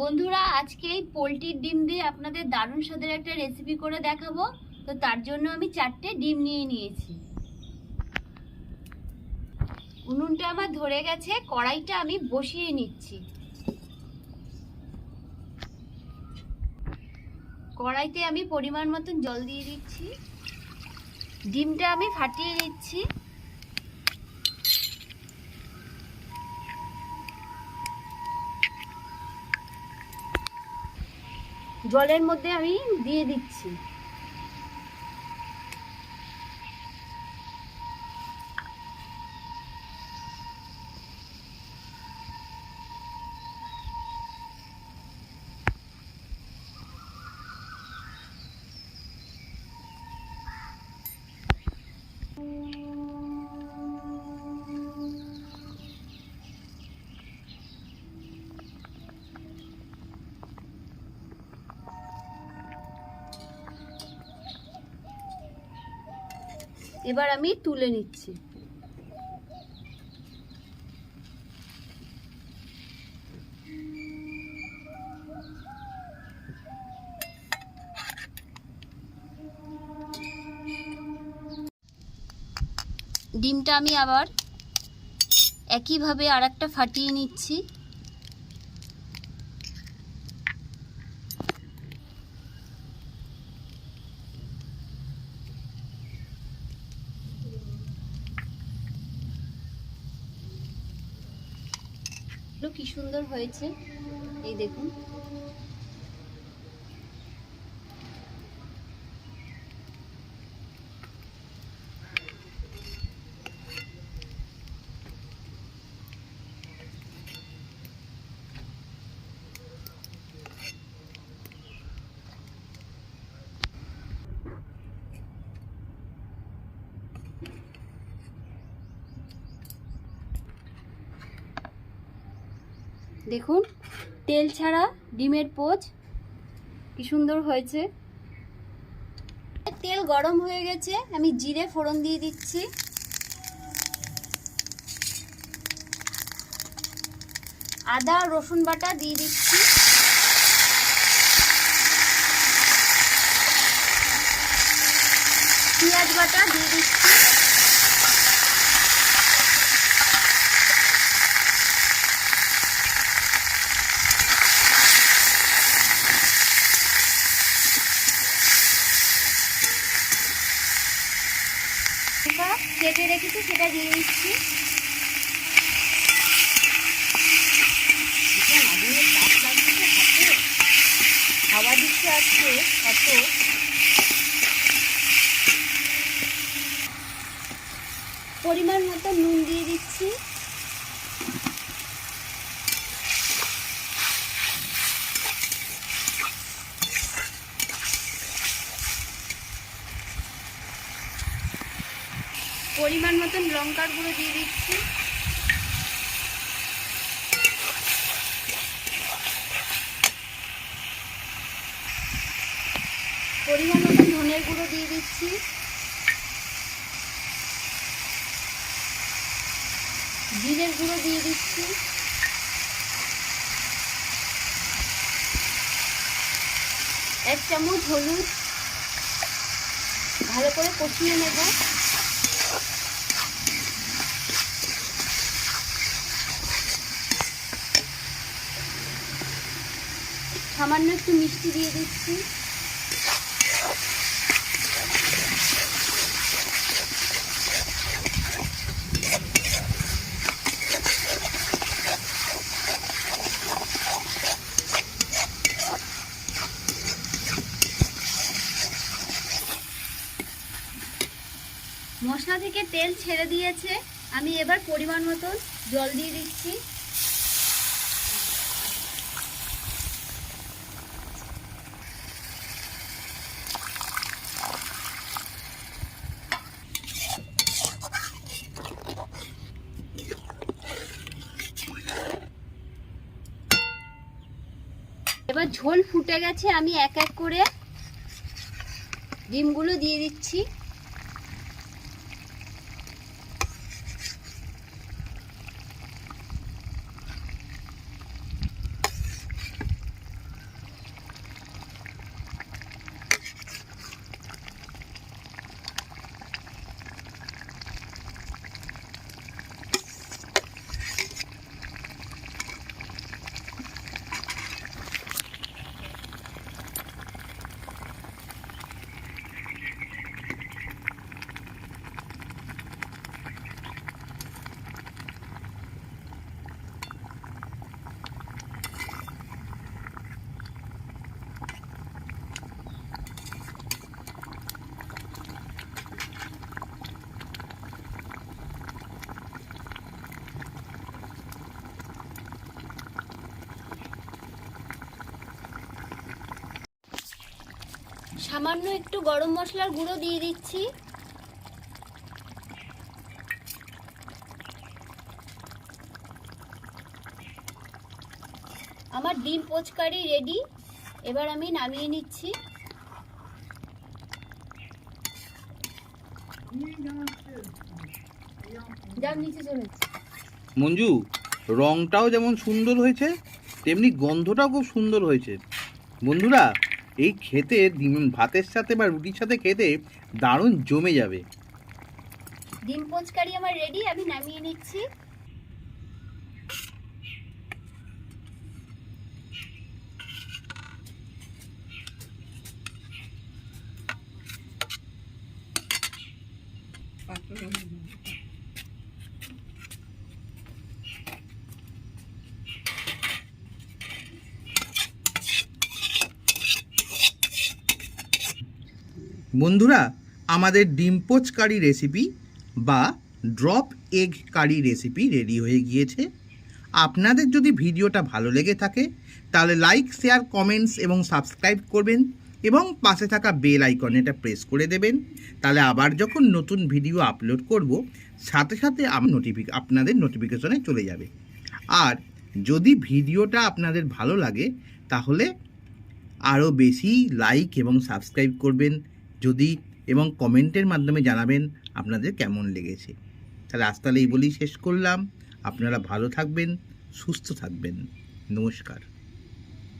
বন্ধুরা, আজকে এই পোলট্রির ডিম দিয়ে আপনাদের দারুণ স্বাদের একটা রেসিপি করে দেখাবো। তো তার জন্য আমি চারটে ডিম নিয়ে নিয়েছি। উনুনটা আমার ধরে গেছে, কড়াইটা আমি বসিয়ে নিচ্ছি। কড়াইতে আমি পরিমাণ মতন জল দিয়ে দিচ্ছি। ডিমটা আমি ফাটিয়ে নিচ্ছি। জলের মধ্যে আমি দিয়ে দিচ্ছি। এবার আমি তুলে নিচ্ছি। ডিমটা আমি আবার একইভাবে আর একটা ফাটিয়ে নিচ্ছি। কি সুন্দর হয়েছে। এই দেখুন। দেখুন, তেল ছাড়া ডিমের পোচ কি সুন্দর হয়েছে। তেল গরম হয়ে গেছে, আমি জিরে ফোড়ন দিয়ে দিচ্ছি। আদা, রসুন বাটা দিয়ে দিচ্ছি। পেঁয়াজ বাটা দিয়ে দিচ্ছি। রেখেছি সেটা দিয়ে দিচ্ছি। দিচ্ছে আজকে কত পরিমাণ মতো নুন দিয়ে দিচ্ছি। পরিমাণ মতন লঙ্কার গুঁড়ো দিয়ে দিচ্ছি। পরিমাণ মতন ধনের গুঁড়ো দিয়ে দিচ্ছি। জিরের গুঁড়ো দিয়ে দিচ্ছি। এক চামচ হলুদ। ভালো করে কষিয়ে নেব। সামান্য একটু মিষ্টি দিয়ে দিচ্ছি। মশলা থেকে তেল ছেড়ে দিয়েছে। আমি এবার পরিমাণ মতন জল দিয়ে দিচ্ছি। এবার ঝোল ফুটে গেছে আমি এক এক করে ডিমগুলো দিয়ে দিচ্ছি। সামান্য একটু গরম মশলার গুঁড়ো দিয়ে দিচ্ছি। আমার ডিম পোচকারি রেডি। এবার আমি নামিয়ে নিচ্ছি। মঞ্জু, রংটাও যেমন সুন্দর হয়েছে, তেমনি গন্ধটাও খুব সুন্দর হয়েছে। বন্ধুরা এই খেতে ভাতের সাথে বা রুটির সাথে খেতে দারুণ জমে যাবে। ডিম পোচকারি আমার রেডি আমি নামিয়ে নিচ্ছি। বন্ধুরা, আমাদের ডিম পোচ কারি রেসিপি বা drop egg curry recipe ready হয়ে গিয়েছে। আপনাদের যদি ভিডিওটা ভালো লেগে থাকে, তাহলে লাইক শেয়ার কমেন্টস এবং সাবস্ক্রাইব করবেন এবং পাশে থাকা বেল আইকনে এটা প্রেস করে দেবেন। তাহলে আবার যখন নতুন ভিডিও আপলোড করব, সাথে সাথে আম নোটিফিক আপনাদের নোটিফিকেশনে চলে যাবে। আর যদি ভিডিওটা আপনাদের ভালো লাগে, তাহলে আরও বেশি লাইক এবং সাবস্ক্রাইব করবেন। যদি এবং কমেন্টের মাধ্যমে জানাবেন আপনাদের কেমন লেগেছে। তাহলে আজ তাহলে এই বলেই শেষ করলাম। আপনারা ভালো থাকবেন, সুস্থ থাকবেন। নমস্কার।